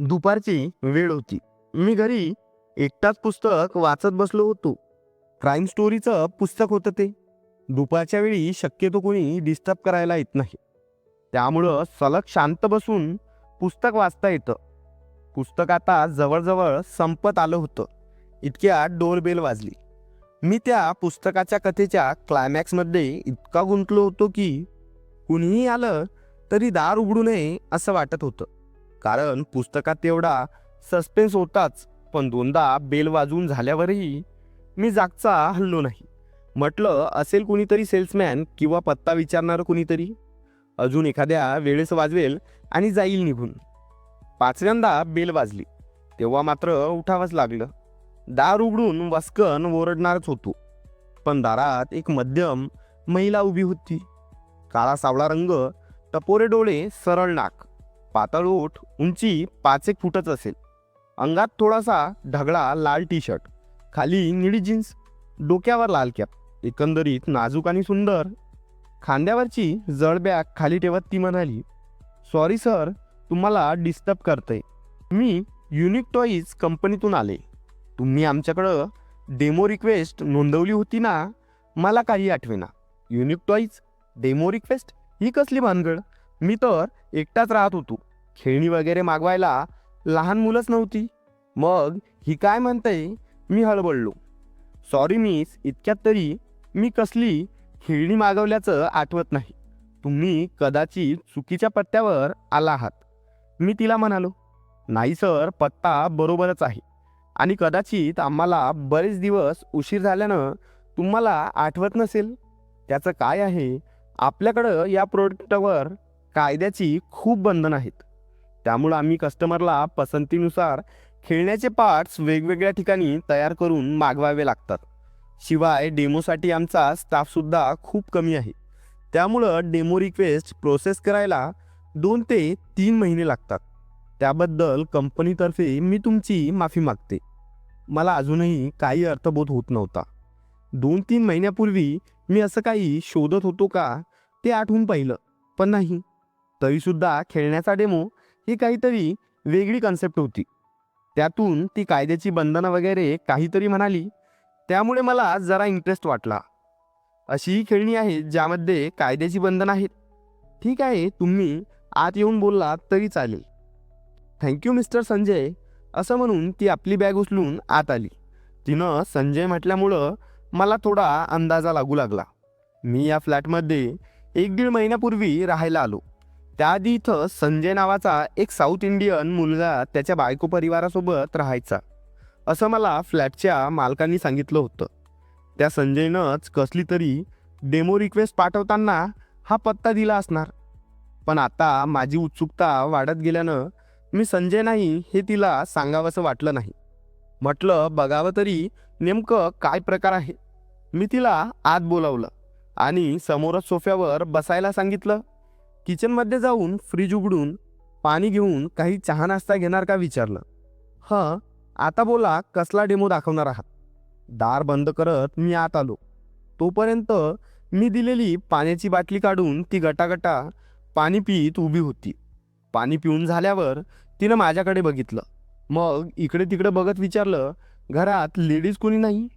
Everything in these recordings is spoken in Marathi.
दुपारची वेळ होती. मी घरी एकटाच पुस्तक वाचत बसलो होतो. क्राईम स्टोरीचं पुस्तक होतं ते. दुपारच्या वेळी शक्यतो कोणी डिस्टर्ब करायला येत नाही. त्यामुळं सलग शांत बसून पुस्तक वाचता येतं. पुस्तक आता जवळजवळ संपत आलं होतं. इतक्या डोरबेल वाजली. मी त्या पुस्तकाच्या कथेच्या क्लायमॅक्समध्ये इतका गुंतलो होतो की कुणीही आलं तरी दार उघडू नये असं वाटत होतं. कारण पुस्तकात तेवढा सस्पेन्स होताच पण दोनदा बेल वाजून झाल्यावरही मी जागचा हल्लो नाही. म्हटलं असेल कुणीतरी सेल्समॅन किंवा पत्ता विचारणारं कुणीतरी? अजून एखाद्या वेळेस वाजवेल आणि जाईल निघून. पाचव्यांदा बेल वाजली. तेव्हा मात्र उठावंच लागलं. दार उघडून वस्कन ओरडणारच होतो. पण दारात एक मध्यम महिला उभी होती. काळा सावळा रंग टपोरे डोळे सरळ नाक. पातळ ओठ उंची पाच एक फुटच असेल. अंगात थोडासा ढगळा लाल टी शर्ट खाली निळी जीन्स. डोक्यावर लाल कॅप. एकंदरीत नाजूक आणि सुंदर. खांद्यावरची जड बॅग खाली ठेवत ती म्हणाली सॉरी सर तुम्हाला डिस्टर्ब करते मी युनिक टॉईज कंपनीतून आले. तुम्ही आमच्याकडं डेमो रिक्वेस्ट नोंदवली होती ना? मला काही आठवेना. युनिक टॉईज डेमो रिक्वेस्ट ही कसली भानगड? मी तर एकटाच राहत होतो. खेळणी वगैरे मागवायला लहान मुलंच नव्हती. मग ही काय म्हणते मी हळबळलो. सॉरी मिस इतक्यात तरी मी कसली खेळणी मागवल्याचं आठवत नाही. तुम्ही कदाचित चुकीच्या पत्त्यावर आला आहात. मी तिला म्हणालो नाही सर पत्ता बरोबरच आहे. आणि कदाचित आम्हाला बरेच दिवस उशीर झाल्यानं तुम्हाला आठवत नसेल. त्याचं काय आहे? आपल्याकडं या प्रोडक्टवर कायद्याची खूप बंधनं आहेत. त्यामुळं आम्ही कस्टमरला पसंतीनुसार खेळण्याचे पार्ट्स वेगवेगळ्या ठिकाणी तयार करून मागवावे लागतात. शिवाय डेमोसाठी आमचा स्टाफसुद्धा खूप कमी आहे. त्यामुळं डेमो रिक्वेस्ट प्रोसेस करायला दोन ते तीन महिने लागतात. त्याबद्दल कंपनीतर्फे मी तुमची माफी मागते. मला अजूनही काही अर्थबोध होत नव्हता. दोन तीन महिन्यापूर्वी मी असं काही शोधत होतो का? ते आठवून पाहिलं. पण नाही. तरीसुद्धा खेळण्याचा डेमो ही काहीतरी वेगळी कन्सेप्ट होती. त्यातून ती कायद्याची बंधनं वगैरे काहीतरी म्हणाली. त्यामुळे मला जरा इंटरेस्ट वाटला. अशीही खेळणी आहेत ज्यामध्ये कायद्याची बंधनं आहेत. ठीक आहे तुम्ही आत येऊन बोललात तरी चालेल. Thank you mister Sanjay. असं म्हणून ती आपली बॅग उचलून आत आली. तिनं संजय म्हटल्यामुळं मला थोडा अंदाजा लागू लागला. मी या फ्लॅटमध्ये एक दीड महिन्यापूर्वी राहायला आलो. त्याआधी इथं संजय नावाचा एक साऊथ इंडियन मुलगा त्याच्या बायको परिवारासोबत राहायचा. असं मला फ्लॅटच्या मालकांनी सांगितलं होतं. त्या संजयनंच कसली तरी डेमो रिक्वेस्ट पाठवताना हा पत्ता दिला असणार. पण आता माझी उत्सुकता वाढत गेल्यानं मी संजय नाही हे तिला सांगावंसं वाटलं नाही. म्हटलं बघावं तरी नेमकं काय प्रकार आहे? मी तिला आत बोलावलं आणि समोरच सोफ्यावर बसायला सांगितलं. किचनमध्ये जाऊन फ्रीज उघडून पाणी घेऊन काही चहा नाश्ता घेणार का विचारलं. हं आता बोला कसला डेमो दाखवणार आहात. दार बंद करत मी आत आलो. तोपर्यंत मी दिलेली पाण्याची बाटली काढून ती गटागटा पाणी पित उभी होती. पाणी पिऊन झाल्यावर तिनं माझ्याकडे बघितलं. मग इकडे तिकडे बघत विचारलं घरात लेडीज कोणी नाही?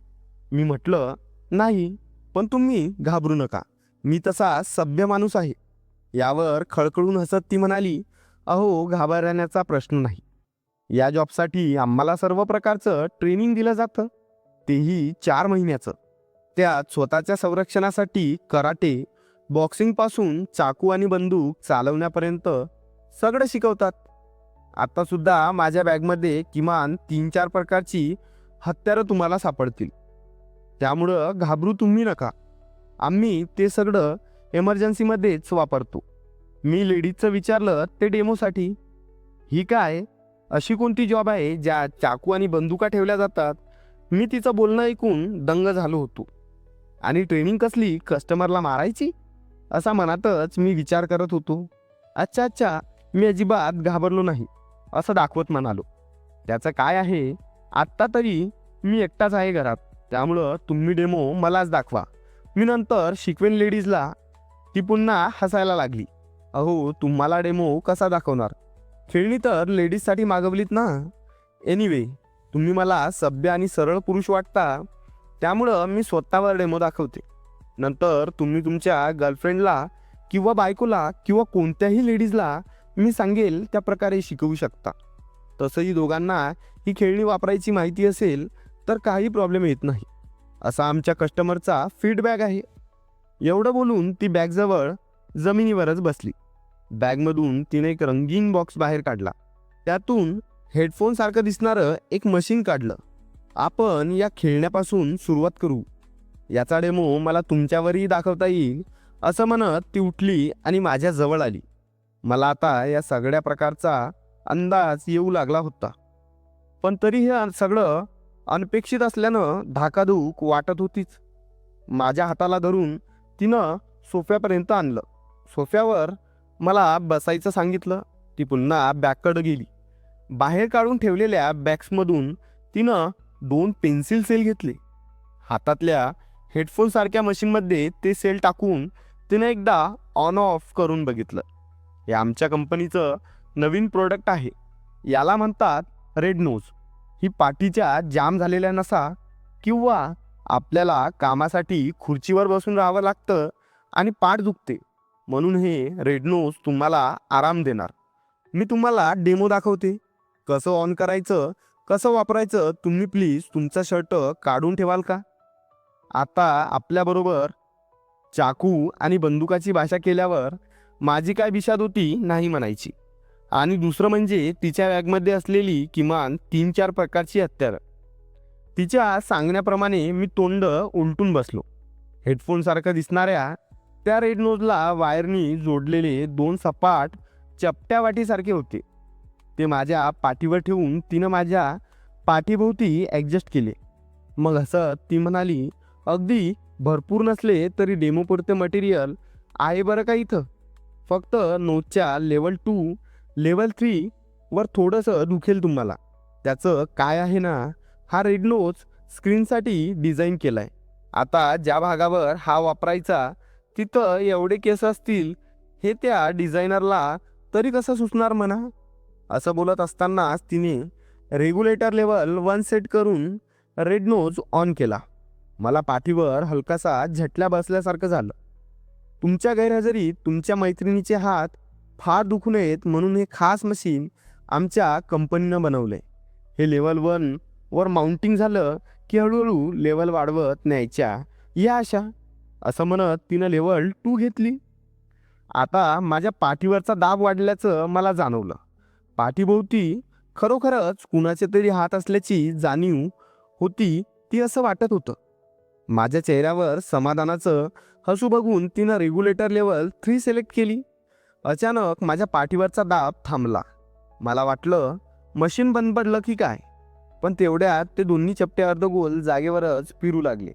मी म्हटलं नाही पण तुम्ही घाबरू नका. मी तसा सभ्य माणूस आहे. यावर खळखळून हसत ती म्हणाली अहो घाबरण्याचा प्रश्न नाही. या जॉबसाठी आम्हाला सर्व प्रकारचं ट्रेनिंग दिलं जातं. तेही चार महिन्याचं. त्यात स्वतःच्या संरक्षणासाठी कराटे बॉक्सिंगपासून चाकू आणि बंदूक चालवण्यापर्यंत सगळं शिकवतात. आत्तासुद्धा माझ्या बॅगमध्ये किमान तीन चार प्रकारची हत्यारं तुम्हाला सापडतील. त्यामुळं घाबरू तुम्ही नका. आम्ही ते सगळं एमर्जन्सीमध्येच वापरतो. मी लेडीजचं विचारलं ते डेमोसाठी ही काय? अशी कोणती जॉब आहे ज्या चाकू आणि बंदुका ठेवल्या जातात? मी तिचं बोलणं ऐकून दंग झालो होतो. आणि ट्रेनिंग कसली? कस्टमरला मारायची? असा मनातच मी विचार करत होतो. अच्छा अच्छा मी अजिबात घाबरलो नाही असं दाखवत म्हणालो. त्याचं काय आहे? आत्ता तरी मी एकटाच आहे घरात. त्यामुळं तुम्ही डेमो मलाच दाखवा. मी नंतर शिकवेन लेडीजला ती पुन्हा हसायला लागली. अहो तुम्हाला डेमो कसा दाखवणार? खेळणी तर लेडीजसाठी मागवलीत ना. एनिवे तुम्ही मला सभ्य आणि सरळ पुरुष वाटता त्यामुळं मी स्वतःवर डेमो दाखवते. नंतर तुम्ही तुमच्या गर्लफ्रेंडला किंवा बायकोला किंवा कोणत्याही लेडीजला मी सांगेल त्या प्रकारे शिकवू शकता. तसंही दोघांना ही खेळणी वापरायची माहिती असेल तर काही प्रॉब्लेम येत नाही. असा आमच्या कस्टमरचा फीडबॅक आहे. एवढं बोलून ती बॅगजवळ जमिनीवरच बसली. बॅगमधून तिने एक रंगीन बॉक्स बाहेर काढला. त्यातून हेडफोनसारखं दिसणारं एक मशीन काढलं. आपण या खेळण्यापासून सुरुवात करू. याचा डेमो मला तुमच्यावरही दाखवता येईल असं म्हणत ती उठली आणि माझ्या जवळ आली. मला आता या सगळ्या प्रकारचा अंदाज येऊ लागला होता. पण तरी हे सगळं अनपेक्षित असल्यानं धाकाधूक वाटत होतीच. माझ्या हाताला धरून तिनं सोफ्यापर्यंत आणलं. सोफ्यावर मला बसायचं सांगितलं. ती पुन्हा बॅगकडं गेली. बाहेर काढून ठेवलेल्या बॅग्समधून तिनं दोन पेन्सिल सेल घेतले. हातातल्या हेडफोनसारख्या मशीनमध्ये ते सेल टाकून तिनं एकदा ऑन ऑफ करून बघितलं. हे आमच्या कंपनीचं नवीन प्रोडक्ट आहे. याला म्हणतात रेड नोज. ही पाठीच्या जाम झालेल्या नसा किंवा आपल्याला कामासाठी खुर्चीवर बसून राहावं लागतं आणि पाठ दुखते. म्हणून हे रेडनोज तुम्हाला आराम देणार. मी तुम्हाला डेमो दाखवते. कसं ऑन करायचं कसं वापरायचं तुम्ही प्लीज तुमचा शर्ट काढून ठेवाल का? आता आपल्याबरोबर चाकू आणि बंदुकाची भाषा केल्यावर माझी काय विषाद होती नाही म्हणायची. आणि दुसरं म्हणजे तिच्या बॅगमध्ये असलेली किमान तीन चार प्रकारची हत्यारं. तिच्या सांगण्याप्रमाणे मी तोंड उलटून बसलो. हेडफोनसारखं दिसणाऱ्या त्या रेड नोजला वायरनी जोडलेले दोन सपाट चपट्या वाटीसारखे होते. ते माझ्या पाठीवर ठेवून तिनं माझ्या पाठीभोवती ॲडजस्ट केले. मग असं ती म्हणाली अगदी भरपूर नसले तरी डेमोपुरते मटेरियल आहे बरं का इथं? फक्त नोटच्या लेवल टू लेवल थ्रीवर थोडंसं दुखेल तुम्हाला. त्याचं काय आहे ना हा रेड नोज स्क्रीनसाठी डिझाईन केला आहे आता ज्या भागावर हा वापरायचा तिथं एवढे केस असतील हे त्या डिझायनरला तरी कसं सुचणार म्हणा? असं बोलत असतानाच तिने रेग्युलेटर लेवल वन सेट करून रेड नोज ऑन केला. मला पाठीवर हलकासा झटल्या बसल्यासारखं झालं. तुमच्या गैरहजेरीत तुमच्या मैत्रिणीचे हात फार दुखू नयेत म्हणून हे खास मशीन आमच्या कंपनीनं बनवलं. आहे हे लेवल वन वर माउंटिंग झालं की हळूहळू लेवल वाढवत न्यायच्या. या अशा. असं म्हणत तिनं लेवल टू घेतली. आता माझ्या पाठीवरचा दाब वाढल्याचं मला जाणवलं. पाठीभोवती खरोखरच कुणाचे तरी हात असल्याची जाणीव होती ती असं वाटत होतं. माझ्या चेहऱ्यावर समाधानाचं हसू बघून तिनं रेग्युलेटर लेवल थ्री सिलेक्ट केली. अचानक माझ्या पाठीवरचा दाब थांबला. मला वाटलं मशीन बंद पडलं की काय? पण तेवढ्यात ते दोन्ही चपटे अर्धगोल जागेवरच फिरू लागले.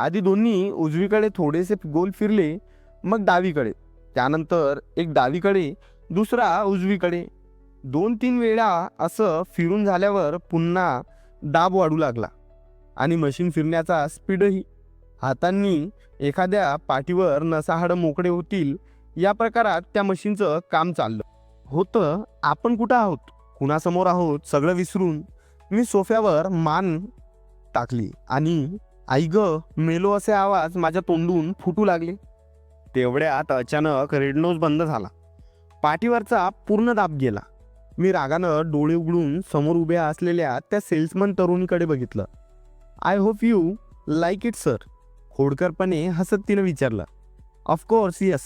आधी दोन्ही उजवीकडे थोडेसे गोल फिरले मग डावीकडे. त्यानंतर एक डावीकडे दुसरा उजवीकडे. दोन तीन वेळा असं फिरून झाल्यावर पुन्हा दाब वाढू लागला आणि मशीन फिरण्याचा स्पीडही. हातांनी एखाद्या पाठीवर नसाहाडं मोकळे होतील या प्रकारात त्या मशीनचं काम चाललं. होतं आपण कुठं आहोत? कुणासमोर आहोत? सगळं विसरून मी सोफ्यावर मान टाकली आणि आई ग मेलो असे आवाज माझ्या तोंडून फुटू लागले. तेवढ्यात अचानक रेडनोज बंद झाला. पाठीवरचा पूर्ण दाब गेला. मी रागानं डोळे उघडून समोर उभ्या असलेल्या त्या सेल्समन तरुणीकडे बघितलं. I hope you like it sir खोडकरपणे हसत तिनं विचारलं. Of course yes.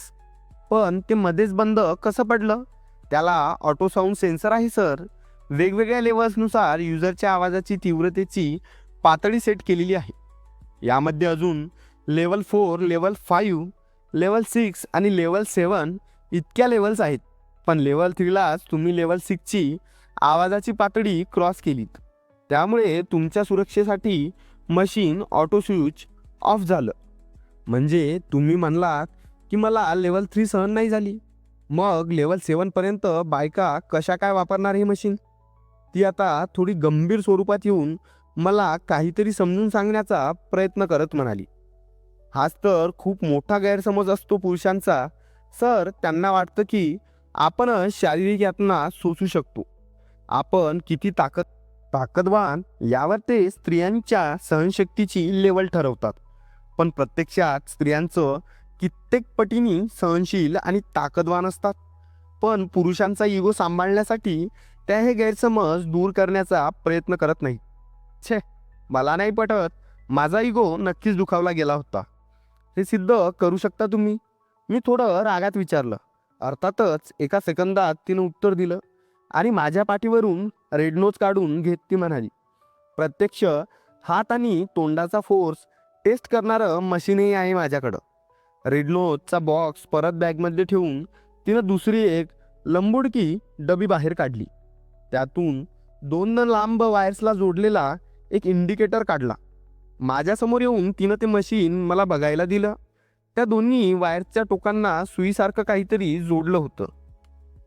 पण ते मध्येच बंद कसं पडलं? त्याला ऑटो साऊंड सेन्सर आहे सर. वेगवेगळ्या लेवल्सनुसार युजरच्या आवाजाची तीव्रतेची पातळी सेट केलेली आहे. यामध्ये अजून level four level five level six आणि लेवल सेवन इतक्या लेवल्स आहेत. पण लेवल थ्रीलाच तुम्ही लेवल सिक्सची आवाजाची पातळी क्रॉस केलीत. त्यामुळे तुमच्या सुरक्षेसाठी मशीन ऑटो स्विच ऑफ झालं. म्हणजे तुम्ही म्हणलात की मला लेवल थ्री सहन नाही झाली. मग लेवल सेवनपर्यंत बायका कशा काय वापरणार हे मशीन ती आता थोडी गंभीर स्वरूपात येऊन मला काहीतरी समजून सांगण्याचा प्रयत्न करत म्हणाली. हाच तर खूप मोठा गैरसमज असतो पुरुषांचा. सर त्यांना वाटतं की आपणच शारीरिक यातना सोसू शकतो. आपण किती ताकद ताकदवान यावर ते स्त्रियांच्या सहनशक्तीची लेवल ठरवतात. पण प्रत्यक्षात स्त्रियांचं कित्येक पटीने सहनशील आणि ताकदवान असतात. पण पुरुषांचा इगो सांभाळण्यासाठी त्या हे गैरसमज दूर करण्याचा प्रयत्न करत नाही. छे मला नाही पटत माझा इगो नक्कीच दुखावला गेला होता. हे सिद्ध करू शकता तुम्ही? मी थोडं रागात विचारलं. अर्थातच एका सेकंदात तिनं उत्तर दिलं आणि माझ्या पाठीवरून रेडनोज काढून घेत ती म्हणाली प्रत्यक्ष हात आणि तोंडाचा फोर्स टेस्ट करणारं मशीनही आहे माझ्याकडं. रेडनोजचा बॉक्स परत बॅगमध्ये ठेवून तिनं दुसरी एक लंबुडकी डबी बाहेर काढली. त्यातून दोन लांब वायर्सला जोडलेला एक इंडिकेटर काढला. माझ्यासमोर येऊन तिनं ते मशीन मला बघायला दिलं. त्या दोन्ही वायरच्या टोकांना सुईसारखं काहीतरी जोडलं होतं.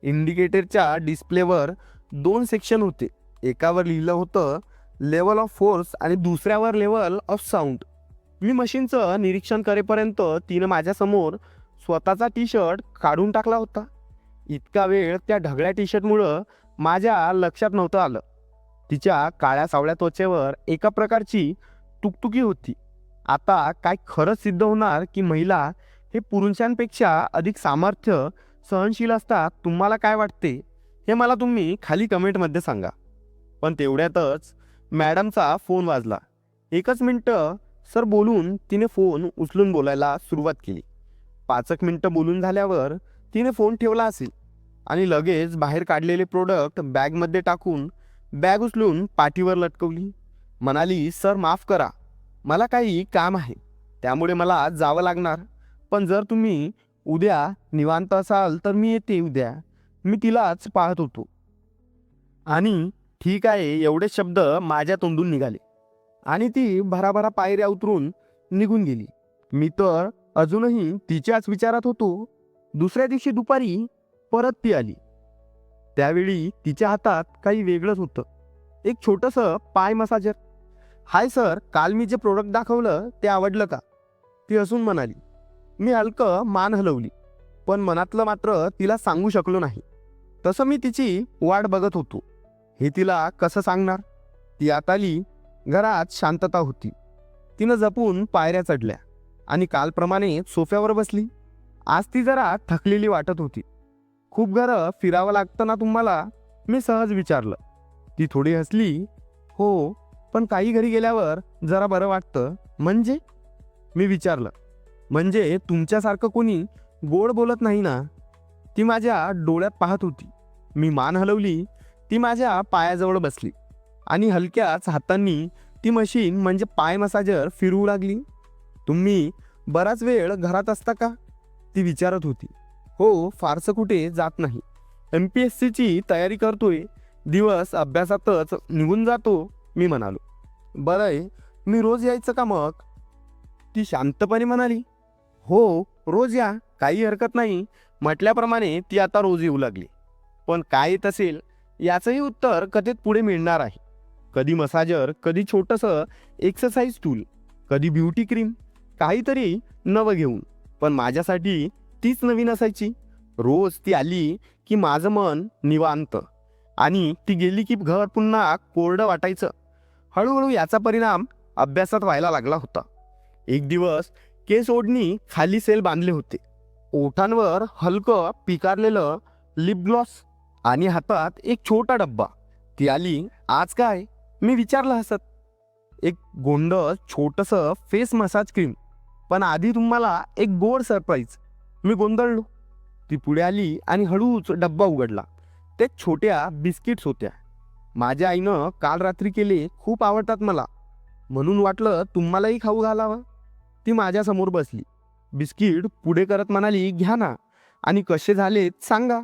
इंडिकेटरच्या डिस्प्लेवर दोन सेक्शन होते. एकावर लिहिलं होतं लेवल ऑफ फोर्स आणि दुसऱ्यावर लेवल ऑफ साऊंड मी मशीनचं निरीक्षण करेपर्यंत तिनं माझ्यासमोर स्वतःचा टी शर्ट काढून टाकला होता. इतका वेळ त्या ढगळ्या टी शर्टमुळं माझ्या लक्षात नव्हतं आलं. तिच्या काळ्या सावळ्या त्वचेवर एका प्रकारची तुकतुकी होती. आता काय खरंच सिद्ध होणार की महिला हे पुरुषांपेक्षा अधिक सामर्थ्य सहनशील असतात तुम्हाला काय वाटते? हे मला तुम्ही खाली कमेंटमध्ये सांगा. पण तेवढ्यातच मॅडमचा फोन वाजला. एकच मिनटं सर बोलून तिने फोन उचलून बोलायला सुरुवात केली. पाचक मिनटं बोलून झाल्यावर तिने फोन ठेवला असेल. आणि लगेच बाहेर काढलेले प्रोडक्ट बॅगमध्ये टाकून बॅग उचलून पाठीवर लटकवली. म्हणाली सर माफ करा. मला काही काम आहे. त्यामुळे मला जावं लागणार. पण जर तुम्ही उद्या निवांत असाल तर मी येते उद्या. मी तिलाच पाहत होतो. आणि ठीक आहे एवढे शब्द माझ्या तोंडून निघाले. आणि ती भराभरा पायऱ्या उतरून निघून गेली. मी तर अजूनही तिच्याच विचारात होतो. दुसऱ्या दिवशी दुपारी परत ती आली. त्यावेळी तिच्या हातात काही वेगळंच होतं. एक छोटंसं पाय मसाजर. हाय सर काल मी जे प्रोडक्ट दाखवलं ते आवडलं का? ती असून म्हणाली. मी हलकं मान हलवली पण मनातलं मात्र तिला सांगू शकलो नाही. तसं मी तिची वाट बघत होतो. हे तिला कसं सांगणार? ती आत आली घरात शांतता होती. तिनं जपून पायऱ्या चढल्या आणि कालप्रमाणे सोफ्यावर बसली. आज ती जरा थकलेली वाटत होती. खूप घरं फिरावं लागतं ना तुम्हाला? मी सहज विचारलं. ती थोडी हसली. हो पण काही घरी गेल्यावर जरा बरं वाटतं. म्हणजे? मी विचारलं. म्हणजे तुमच्यासारखं कोणी गोड बोलत नाही ना? ती माझ्या डोळ्यात पाहत होती. मी मान हलवली. ती माझ्या पायाजवळ बसली. आणि हलक्याच हातांनी ती मशीन म्हणजे पाय मसाजर फिरवू लागली. तुम्ही बराच वेळ घरात असता का? ती विचारत होती. हो फारसं कुठे जात नाही. एम पी एस सीची तयारी करतोय. दिवस अभ्यासातच निघून जातो मी म्हणालो. बरं आहे मी रोज यायचं का मग? ती शांतपणे म्हणाली. हो रोज या काही हरकत नाही. म्हटल्याप्रमाणे ती आता रोज येऊ लागली. पण काय येत असेल याचंही उत्तर कथेत पुढे मिळणार आहे कधी मसाजर कधी छोटंसं एक्सरसाइज टूल कधी ब्युटी क्रीम काहीतरी नवं घेऊन. पण माझ्यासाठी तीच नवीन असायची. रोज ती आली की माझं मन निवांत आणि ती गेली की घर पुन्हा कोरडं वाटायचं. हळूहळू याचा परिणाम अभ्यासात व्हायला लागला होता. एक दिवस केस ओढणी खाली सेल बांधले होते. ओठांवर हलकं पिकारलेलं लिपग्लॉस आणि हातात एक छोटा डब्बा. ती आली आज काय? मी विचारलं हसत. एक गोंड छोटंसं फेस मसाज क्रीम. पण आधी तुम्हाला एक गोड सरप्राईज. मी गोंधळलो. ती पुढे आली आणि हळूच डब्बा उघडला. ते छोट्या बिस्किट्स होत्या. माझ्या आईनं काल रात्री केले खूप आवडतात मला. म्हणून वाटलं तुम्हालाही खाऊ घालावं. ती माझ्यासमोर बसली. बिस्किट पुढे करत म्हणाली घ्या ना. आणि कसे झालेत सांगा.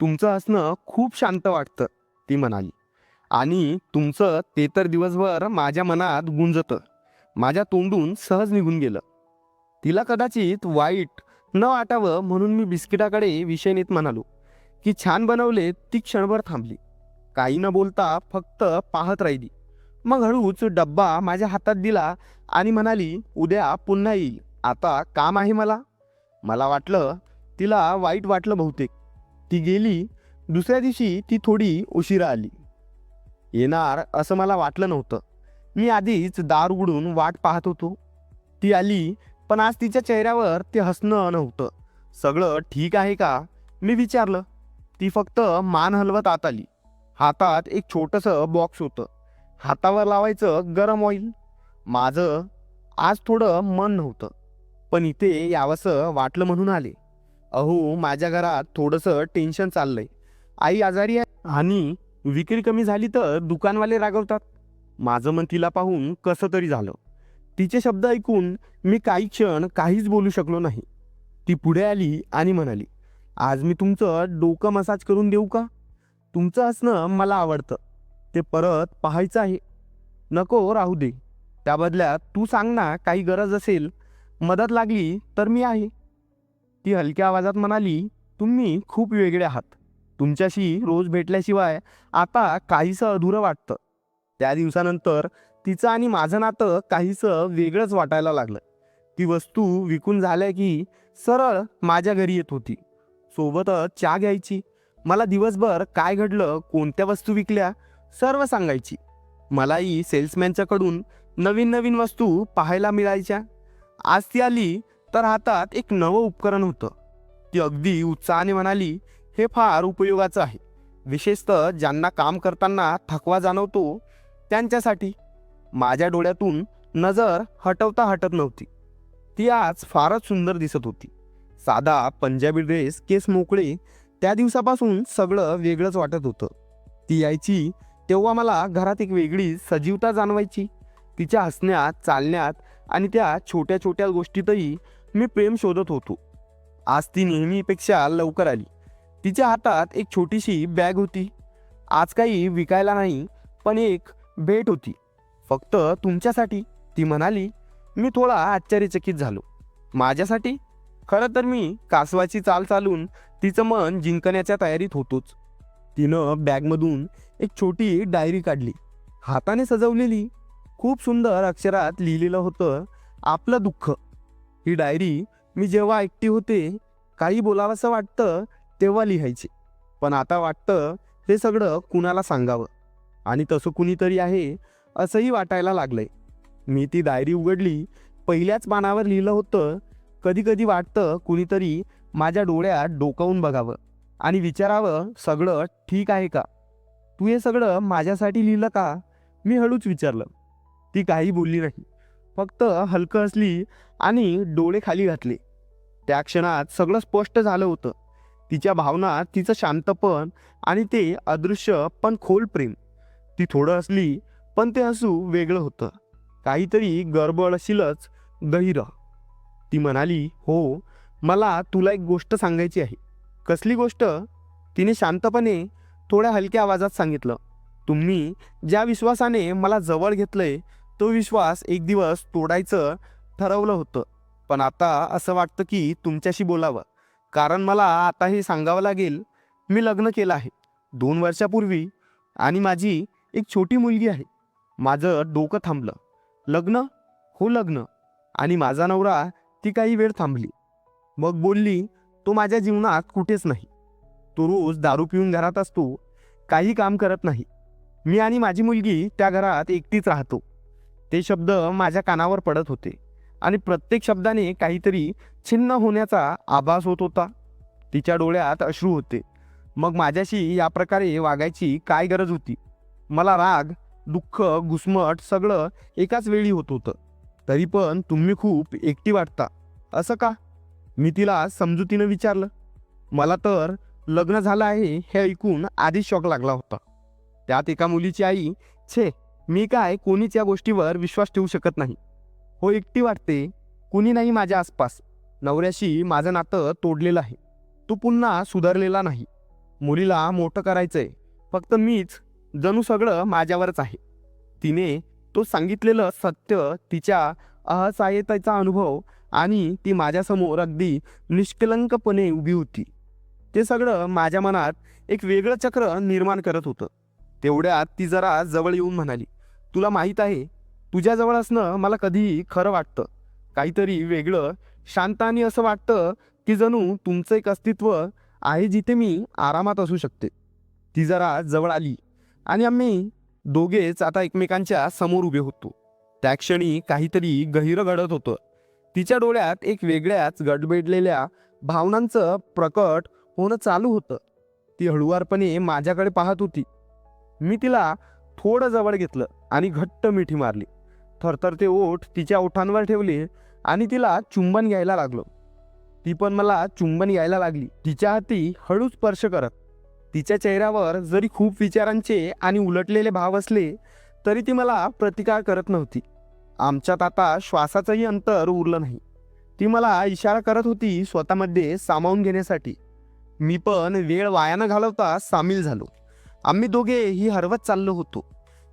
तुमचं हसणं खूप शांत वाटतं. ती म्हणाली. आणि तुमचं ते तर दिवसभर माझ्या मनात गुंजतं. माझ्या तोंडून सहज निघून गेलं. तिला कदाचित वाईट न वाटावं म्हणून मी बिस्किटाकडे विषय नेत म्हणालो. की छान बनवले ती क्षणभर थांबली. काही न बोलता फक्त पाहत राहिली. मग हळूच डब्बा माझ्या हातात दिला आणि म्हणाली उद्या पुन्हा येईल. आता काम आहे मला. मला वाटलं तिला वाईट वाटलं बहुतेक. ती गेली दुसऱ्या दिवशी ती थोडी उशिरा आली. येणार असं मला वाटलं नव्हतं. मी आधीच दार उघडून वाट पाहत होतो. ती आली पण आज तिच्या चेहऱ्यावर ते हसणं नव्हतं. सगळं ठीक आहे का? मी विचारलं. ती फक्त मान हलवत आत आली. हातात एक छोटंसं बॉक्स होतं. हातावर लावायचं गरम ऑइल माझं आज थोडं मन नव्हतं. पण इथे यावंसं वाटलं म्हणून आले. अहो माझ्या घरात थोडंसं टेन्शन चाललंय. आई आजारी आहे आणि विक्री कमी झाली तर दुकानवाले रागवतात. माझं मन तिला पाहून कसं तरी झालं. तिचे शब्द ऐकून मी काही क्षण काहीच बोलू शकलो नाही. ती पुढे आली आणि म्हणाली आज मी तुमचं डोकं मसाज करून देऊ का? तुमचं असणं मला आवडतं. ते परत पाहायचं आहे. नको राहू दे. त्या बदल्यात तू सांग ना काही गरज असेल मदत लागली तर मी आहे. ती हलक्या आवाजात म्हणाली तुम्ही खूप वेगळे आहात. तुमच्याशी रोज भेटल्याशिवाय आता काहीसं अधुरं वाटतं. त्या दिवसानंतर तिचं आणि माझं नातं काहीसं वेगळंच वाटायला लागलं. ती वस्तू विकून झाल्या की सरळ माझ्या घरी येत होती. सोबतच चहा घ्यायची. मला दिवसभर काय घडलं कोणत्या वस्तू विकल्या सर्व सांगायची. मलाही सेल्समॅनच्याकडून नवीन नवीन वस्तू पाहायला मिळायच्या. आज ती आली तर हातात एक नवं उपकरण होतं. ती अगदी उत्साहाने म्हणाली हे फार उपयोगाचं आहे. विशेषतः ज्यांना काम करताना थकवा जाणवतो त्यांच्यासाठी. माझ्या डोळ्यातून नजर हटवता हटत नव्हती. ती आज फारच सुंदर दिसत होती. साधा पंजाबी ड्रेस केस मोकळे त्या दिवसापासून सगळं वेगळंच वाटत होतं. ती यायची तेव्हा मला घरात एक वेगळी सजीवता जाणवायची. तिच्या हसण्यात चालण्यात आणि त्या छोट्या छोट्या गोष्टीतही मी प्रेम शोधत होतो. आज ती नेहमीपेक्षा लवकर आली. तिच्या हातात एक छोटीशी बॅग होती. आज काही विकायला नाही पण एक भेट होती. फक्त तुमच्यासाठी. ती म्हणाली मी थोडा आश्चर्यचकित झालो. माझ्यासाठी? खरं तर मी कासवाची चाल चालून तिचं मन जिंकण्याच्या तयारीत होतोच. तिनं बॅगमधून एक छोटी डायरी काढली. हाताने सजवलेली. खूप सुंदर अक्षरात लिहिलेलं होतं आपलं दुःख. ही डायरी मी जेव्हा एकटी होते काही बोलावंसं वाटतं तेव्हा लिहायचे. पण आता वाटतं हे सगळं कुणाला सांगावं? आणि तसं कुणीतरी आहे असंही वाटायला लागलंय. मी ती डायरी उघडली पहिल्याच पानावर लिहिलं होतं कधी कधी वाटतं कुणीतरी माझ्या डोळ्यात डोकावून बघावं आणि विचारावं सगळं ठीक आहे का? तू हे सगळं माझ्यासाठी लिहिलं का? मी हळूच विचारलं. ती काही बोलली नाही. फक्त हलकं असली आणि डोळे खाली घातले. त्या क्षणात सगळं स्पष्ट झालं होतं. तिच्या भावना तिचं शांतपण आणि ते अदृश्य पण खोल प्रेम. ती थोडं असली पण ते हसू वेगळं होतं. काहीतरी गडबड असेलच गहिर. ती म्हणाली हो मला तुला एक गोष्ट सांगायची आहे. कसली गोष्ट? तिने शांतपणे थोड्या हलक्या आवाजात सांगितलं तुम्ही ज्या विश्वासाने मला जवळ घेतलंय तो विश्वास एक दिवस तोडायचं ठरवलं होतं. पण आता असं वाटतं की तुमच्याशी बोलावं. कारण मला आता हे सांगावं लागेल. मी लग्न केलं आहे. दोन वर्षापूर्वी आणि माझी एक छोटी मुलगी आहे. माझं डोकं थांबलं. लग्न? हो लग्न. आणि माझा नवरा ती काही वेळ थांबली. मग बोलली तो माझ्या जीवनात कुठेच नाही. तो रोज दारू पिऊन घरात असतो. काही काम करत नाही. मी आणि माझी मुलगी त्या घरात एकटीच राहतो. ते शब्द माझ्या कानावर पडत होते. आणि प्रत्येक शब्दाने काहीतरी छिन्न होण्याचा आभास होत होता. तिच्या डोळ्यात अश्रू होते. मग माझ्याशी या प्रकारे वागायची काय गरज होती? मला राग दुःख घुसमट सगळं एकाच वेळी होत होतं. तरी पण तुम्ही खूप एकटी वाटता. असं का? मी तिला समजुतीनं विचारलं. मला तर लग्न झालं आहे हे ऐकून आधीच शॉक लागला होता. त्यात एका मुलीची आई छे मी काय कोणीच या गोष्टीवर विश्वास ठेवू शकत नाही. हो एकटी वाटते. कुणी नाही माझ्या आसपास. नवऱ्याशी माझं नातं तोडलेलं आहे. तो पुन्हा सुधारलेला नाही. मुलीला मोठं करायचंय. फक्त मीच जणू सगळं माझ्यावरच आहे. तिने तो सांगितलेलं सत्य तिच्या असहाय्यतेचा अनुभव आणि ती माझ्यासमोर अगदी निष्कलंकपणे उभी होती. ते सगळं माझ्या मनात एक वेगळं चक्र निर्माण करत होतं. तेवढ्यात ती जरा जवळ येऊन म्हणाली तुला माहीत आहे तुझ्याजवळ असणं मला कधीही खरं वाटतं. काहीतरी वेगळं शांत आणि असं वाटतं की जणू तुमचं एक अस्तित्व आहे जिथे मी आरामात असू शकते. ती जरा जवळ आली. आणि आम्ही दोघेच आता एकमेकांच्या समोर उभे होतो. त्या क्षणी काहीतरी गहिरं घडत होतं. तिच्या डोळ्यात एक वेगळ्याच गडबडलेल्या भावनांचं प्रकट होणं चालू होतं. ती हळुवारपणे माझ्याकडे पाहत होती. मी तिला थोडं जवळ घेतलं आणि घट्ट मिठी मारली. थरथरते ओठ तिच्या ओठांवर ठेवले आणि तिला चुंबन घ्यायला लागलो. ती पण मला चुंबन यायला लागली. तिच्या हाती हळू स्पर्श करत तिच्या चेहऱ्यावर जरी खूप विचारांचे आणि उलटलेले भाव असले तरी ती मला प्रतिकार करत नव्हती. आमच्यात आता श्वासाचंही अंतर उरलं नाही. ती मला इशारा करत होती स्वतःमध्ये सामावून घेण्यासाठी. मी पण वेळ वाया न घालवता सामील झालो. आम्ही दोघे ही हरवत चाललो होतो.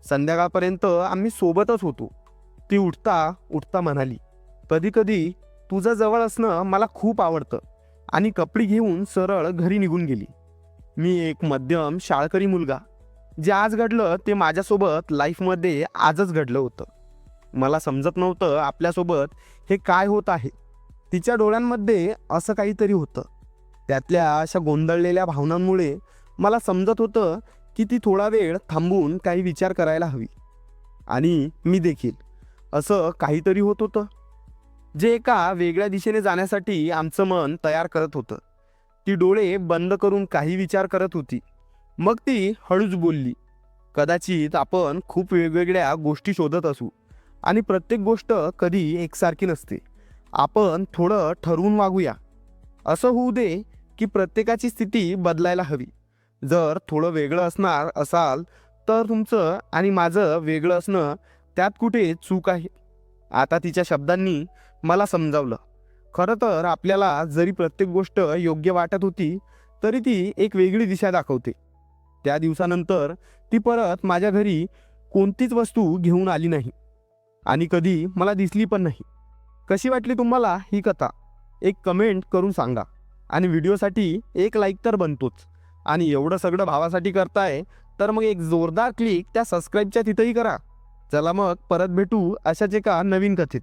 संध्याकाळपर्यंत आम्ही सोबतच होतो. ती उठता उठता म्हणाली कधी कधी तुझं जवळ असणं मला खूप आवडतं. आणि कपडी घेऊन सरळ घरी निघून गेली. मी एक मध्यम शाळकरी मुलगा. जे आज घडलं ते माझ्यासोबत लाईफमध्ये आजच घडलं होतं. मला समजत नव्हतं आपल्यासोबत हे काय होत आहे. तिच्या डोळ्यांमध्ये असं काहीतरी होतं. त्यातल्या अशा गोंधळलेल्या भावनांमुळे मला समजत होतं की ती थोडा वेळ थांबून काही विचार करायला हवी. आणि मी देखील. असं काहीतरी होत होतं. जे एका वेगळ्या दिशेने जाण्यासाठी आमचं मन तयार करत होतं. ती डोळे बंद करून काही विचार करत होती. मग ती हळूच बोलली कदाचित आपण खूप वेगवेगळ्या गोष्टी शोधत असू आणि प्रत्येक गोष्ट कधी एकसारखी नसते. आपण थोडं ठरवून वागूया. असं होऊ दे की प्रत्येकाची स्थिती बदलायला हवी. जर थोडं वेगळं असणार असाल तर तुमचं आणि माझं वेगळं असणं त्यात कुठे चूक आहे? आता तिच्या शब्दांनी मला समजावलं. खरं तर आपल्याला जरी प्रत्येक गोष्ट योग्य वाटत होती तरी ती एक वेगळी दिशा दाखवते. त्या दिवसानंतर ती परत माझ्या घरी कोणतीच वस्तू घेऊन आली नाही. आणि कधी मला दिसली पण नाही. कशी वाटली तुम्हाला ही कथा? एक कमेंट करून सांगा. आणि व्हिडिओसाठी एक लाईक तर बनतोच. आणि एवढं सगळं भावासाठी करताय तर मग एक जोरदार क्लिक त्या सबस्क्राईबच्या तिथंही करा. चला मग परत भेटू अशाच एका नवीन कथेत.